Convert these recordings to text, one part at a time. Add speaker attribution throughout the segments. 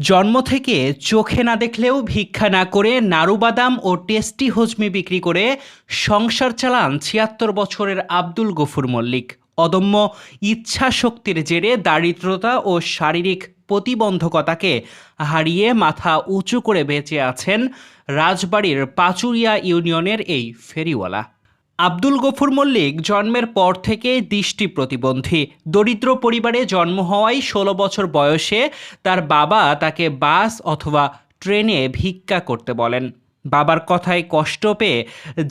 Speaker 1: জন্ম থেকে চোখে না দেখলেও ভিক্ষা না করে নারুবাদাম ও টেস্টি হজমি বিক্রি করে সংসার চালান ছিয়াত্তর বছরের আব্দুল গফুর মল্লিক। অদম্য ইচ্ছা শক্তির জেরে দারিদ্রতা ও শারীরিক প্রতিবন্ধকতাকে হারিয়ে মাথা উঁচু করে বেঁচে আছেন রাজবাড়ির পাচুরিয়া ইউনিয়নের এই ফেরিওয়ালা। আব্দুল গফুর মল্লিক জন্মের পর থেকে দৃষ্টি প্রতিবন্ধী। দরিদ্র পরিবারে জন্ম হওয়ায় ষোলো বছর বয়সে তার বাবা তাকে বাস অথবা ট্রেনে ভিক্ষা করতে বলেন। বাবার কথায় কষ্ট পেয়ে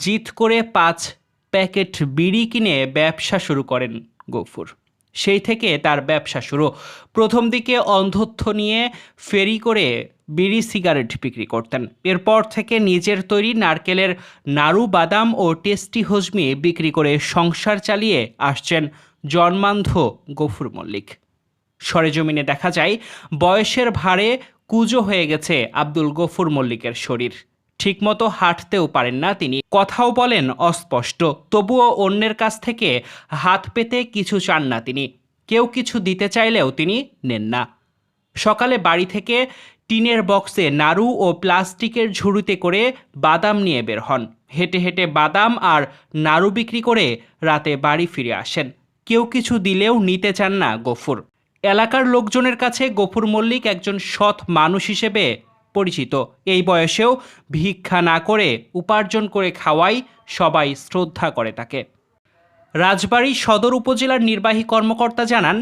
Speaker 1: জিত করে পাঁচ প্যাকেট বিড়ি কিনে ব্যবসা শুরু করেন গফুর। সেই থেকে তার ব্যবসা শুরু। প্রথম দিকে অন্ধত্ব নিয়ে ফেরি করে বিড়ি সিগারেট বিক্রি করতেন। এরপর থেকে নিজের তৈরি নারকেলের নাড়ু বাদাম ও টেস্টি হজমি বিক্রি করে সংসার চালিয়ে আসছেন জন্মান্ধ গফুর মল্লিক। সরেজমিনে দেখা যায়, বয়সের ভারে কুজো হয়ে গেছে আব্দুল গফুর মল্লিকের শরীর। ঠিকমতো হাঁটতেও পারেন না তিনি। কথাও বলেন অস্পষ্ট, তবুও অন্যের কাছ থেকে হাত পেতে কিছু চান না তিনি। কেউ কিছু দিতে চাইলেও তিনি নেন না। সকালে বাড়ি থেকে টিনের বক্সে নাড়ু ও প্লাস্টিকের ঝুড়িতে করে বাদাম নিয়ে বের হন। হেঁটে হেঁটে বাদাম আর নাড়ু বিক্রি করে রাতে বাড়ি ফিরে আসেন। কেউ কিছু দিলেও নিতে চান না গফুর। এলাকার লোকজনের কাছে গফুর মল্লিক একজন সৎ মানুষ হিসেবে পরিচিত। এই বয়সেও ভিক্ষা না করে উপার্জন করে খাওয়াই সবাই শ্রদ্ধা করে তাকে। রাজবাড়ী সদর উপজেলার নির্বাহী কর্মকর্তা জানান,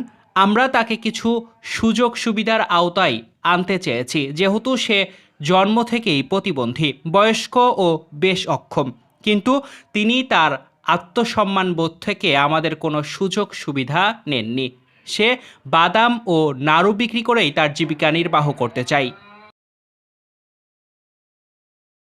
Speaker 1: আমরা তাকে কিছু সুযোগ সুবিধার আওতায় আনতে চেয়েছি, যেহেতু সে জন্ম থেকেই প্রতিবন্ধী, বয়স্ক ও বেশ অক্ষম। কিন্তু তিনি তার আত্মসম্মানবোধ থেকে আমাদের কোনো সুযোগ সুবিধা নেননি। সে বাদাম ও নাড়ু বিক্রি করেই তার জীবিকা নির্বাহ করতে চাই।